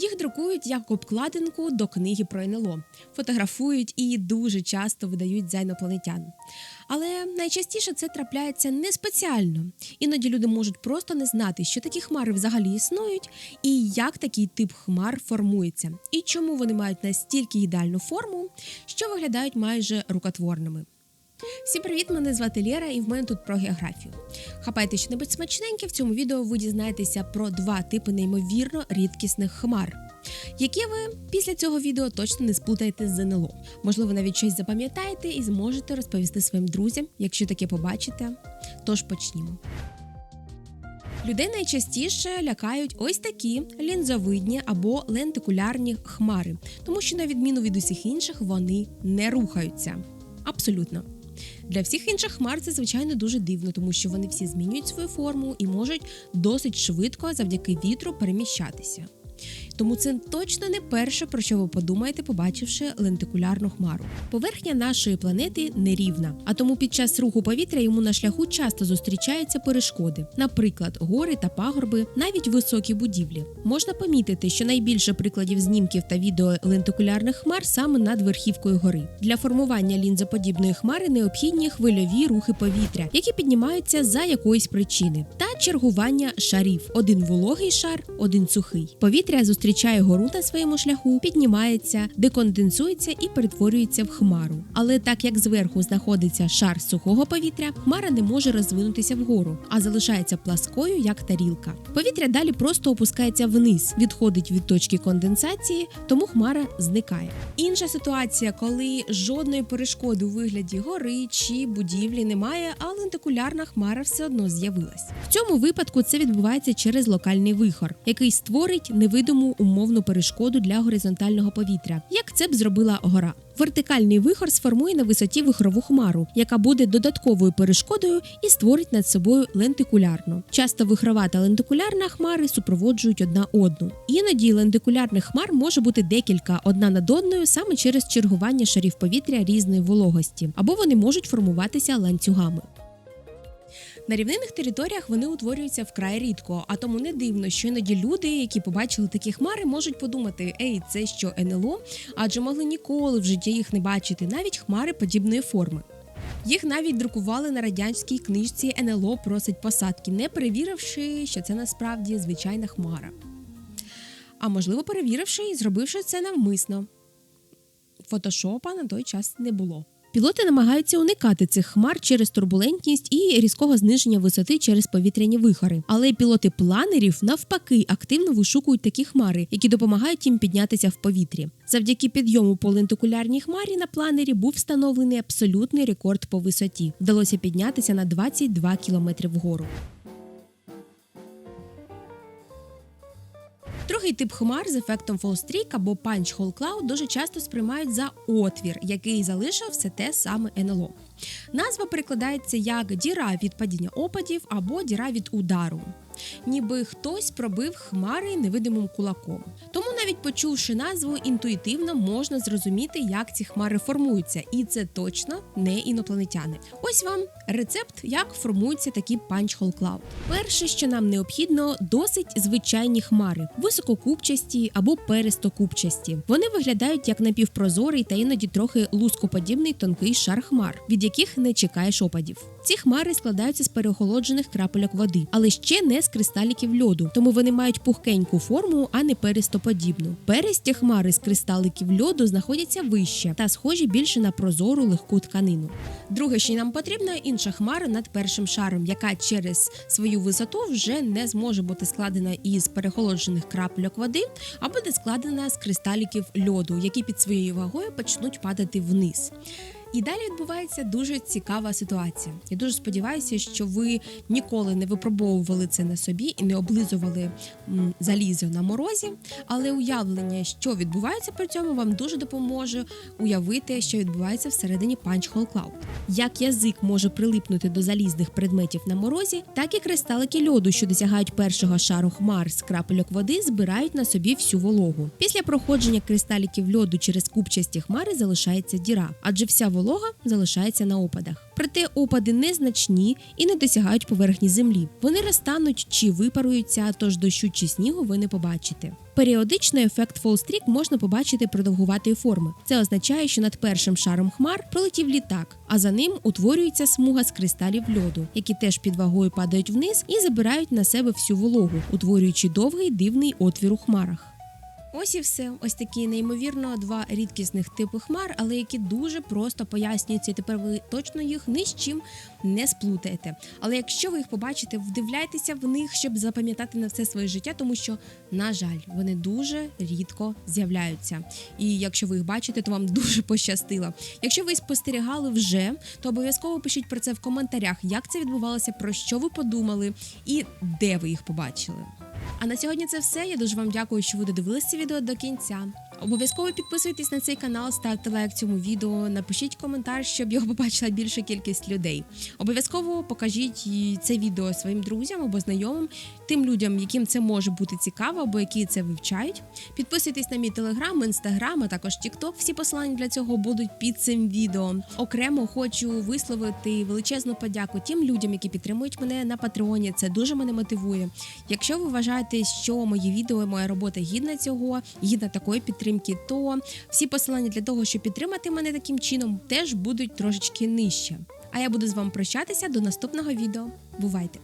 Їх друкують як обкладинку до книги про НЛО, фотографують і дуже часто видають за інопланетян. Але найчастіше це трапляється не спеціально. Іноді люди можуть просто не знати, що такі хмари взагалі існують, і як такий тип хмар формується, і чому вони мають настільки ідеальну форму, що виглядають майже рукотворними. Всім привіт! Мене звати Лєра, і в мене тут про географію. Хапайте що-небудь смачненьке. В цьому відео ви дізнаєтеся про два типи неймовірно рідкісних хмар, які ви після цього відео точно не сплутаєте з ЗНЛО. Можливо, навіть щось запам'ятаєте і зможете розповісти своїм друзям, якщо таке побачите. Тож почнімо. Людей найчастіше лякають ось такі лінзовидні або лентикулярні хмари, тому що, на відміну від усіх інших, вони не рухаються. Абсолютно. Для всіх інших хмар це звичайно дуже дивно, тому що вони всі змінюють свою форму і можуть досить швидко завдяки вітру переміщатися. Тому це точно не перше, про що ви подумаєте, побачивши лентикулярну хмару. Поверхня нашої планети нерівна, а тому під час руху повітря йому на шляху часто зустрічаються перешкоди, наприклад, гори та пагорби, навіть високі будівлі. Можна помітити, що найбільше прикладів знімків та відео лентикулярних хмар саме над верхівкою гори. Для формування лінзоподібної хмари необхідні хвильові рухи повітря, які піднімаються за якоїсь причини, та чергування шарів: один вологий шар, один сухий. Повітря зустрічає гору на своєму шляху, піднімається, деконденсується і перетворюється в хмару. Але так як зверху знаходиться шар сухого повітря, хмара не може розвинутися вгору, а залишається пласкою, як тарілка. Повітря далі просто опускається вниз, відходить від точки конденсації, тому хмара зникає. Інша ситуація, коли жодної перешкоди у вигляді гори чи будівлі немає, а лентикулярна хмара все одно з'явилась. В цьому випадку це відбувається через локальний вихор, який створить невидиму умовну перешкоду для горизонтального повітря, як це б зробила гора. Вертикальний вихор сформує на висоті вихрову хмару, яка буде додатковою перешкодою і створить над собою лентикулярну. Часто вихрова та лентикулярна хмари супроводжують одна одну. Іноді лентикулярних хмар може бути декілька одна над одною саме через чергування шарів повітря різної вологості, або вони можуть формуватися ланцюгами. На рівнинних територіях вони утворюються вкрай рідко, а тому не дивно, що іноді люди, які побачили такі хмари, можуть подумати: Ей, це що НЛО? Адже могли ніколи в житті їх не бачити, навіть хмари подібної форми. Їх навіть друкували на радянській книжці НЛО просить посадки, не перевіривши, що це насправді звичайна хмара. А можливо, перевіривши і зробивши це навмисно. Фотошопа на той час не було. Пілоти намагаються уникати цих хмар через турбулентність і різкого зниження висоти через повітряні вихори. Але пілоти планерів навпаки активно вишукують такі хмари, які допомагають їм піднятися в повітрі. Завдяки підйому по лентикулярній хмарі на планері був встановлений абсолютний рекорд по висоті. Вдалося піднятися на 22 кілометри вгору. Другий тип хмар з ефектом Fall-Streak або Punch Hole Cloud дуже часто сприймають за отвір, який залишив все те саме НЛО. Назва перекладається як діра від падіння опадів або діра від удару. Ніби хтось пробив хмари невидимим кулаком. Тому, навіть почувши назву, інтуїтивно можна зрозуміти, як ці хмари формуються, і це точно не інопланетяни. Ось вам рецепт, як формуються такі панчхол клауд. Перше, що нам необхідно, досить звичайні хмари, висококупчасті або перестокупчасті. Вони виглядають як напівпрозорий та іноді трохи лускоподібний тонкий шар хмар, від яких не чекаєш опадів. Ці хмари складаються з переохолоджених крапельок води, але ще не з кристаліків льоду, тому вони мають пухкеньку форму, а не перистоподібну. Пересті хмари з кристаликів льоду знаходяться вище та схожі більше на прозору легку тканину. Друге, що нам потрібно, інша хмара над першим шаром, яка через свою висоту вже не зможе бути складена із перехолоджених крапельок води, а буде складена з кристаліків льоду, які під своєю вагою почнуть падати вниз. І далі відбувається дуже цікава ситуація. Я дуже сподіваюся, що ви ніколи не випробовували це на собі і не облизували залізо на морозі. Але уявлення, що відбувається при цьому, вам дуже допоможе уявити, що відбувається всередині Punch Hole Cloud. Як язик може прилипнути до залізних предметів на морозі, так і кристалики льоду, що досягають першого шару хмар з крапельок води, збирають на собі всю вологу. Після проходження кристаліків льоду через купчасті хмари залишається діра, адже вся волога залишається на опадах. Проте опади незначні і не досягають поверхні землі. Вони розтануть чи випаруються, тож дощу чи снігу ви не побачите. Періодично ефект фолстрік можна побачити продовгуватої форми. Це означає, що над першим шаром хмар пролетів літак, а за ним утворюється смуга з кристалів льоду, які теж під вагою падають вниз і забирають на себе всю вологу, утворюючи довгий дивний отвір у хмарах. Ось і все. Ось такі неймовірно два рідкісних типи хмар, але які дуже просто пояснюються. І тепер ви точно їх ні з чим не сплутаєте. Але якщо ви їх побачите, вдивляйтеся в них, щоб запам'ятати на все своє життя, тому що, на жаль, вони дуже рідко з'являються. І якщо ви їх бачите, то вам дуже пощастило. Якщо ви спостерігали вже, то обов'язково пишіть про це в коментарях, як це відбувалося, про що ви подумали і де ви їх побачили. А на сьогодні це все. Я дуже вам дякую, що ви додивилися відео до кінця. Обов'язково підписуйтесь на цей канал, ставте лайк цьому відео, напишіть коментар, щоб його побачила більша кількість людей. Обов'язково покажіть це відео своїм друзям або знайомим, тим людям, яким це може бути цікаво, або які це вивчають. Підписуйтесь на мій телеграм, інстаграм, а також тікток. Всі посилання для цього будуть під цим відео. Окремо хочу висловити величезну подяку тим людям, які підтримують мене на Патреоні. Це дуже мене мотивує. Якщо ви вважаєте, що мої відео, моя робота гідна цього, гідна такої підтримки, то всі посилання для того, щоб підтримати мене таким чином, теж будуть трошечки нижче. А я буду з вами прощатися до наступного відео. Бувайте!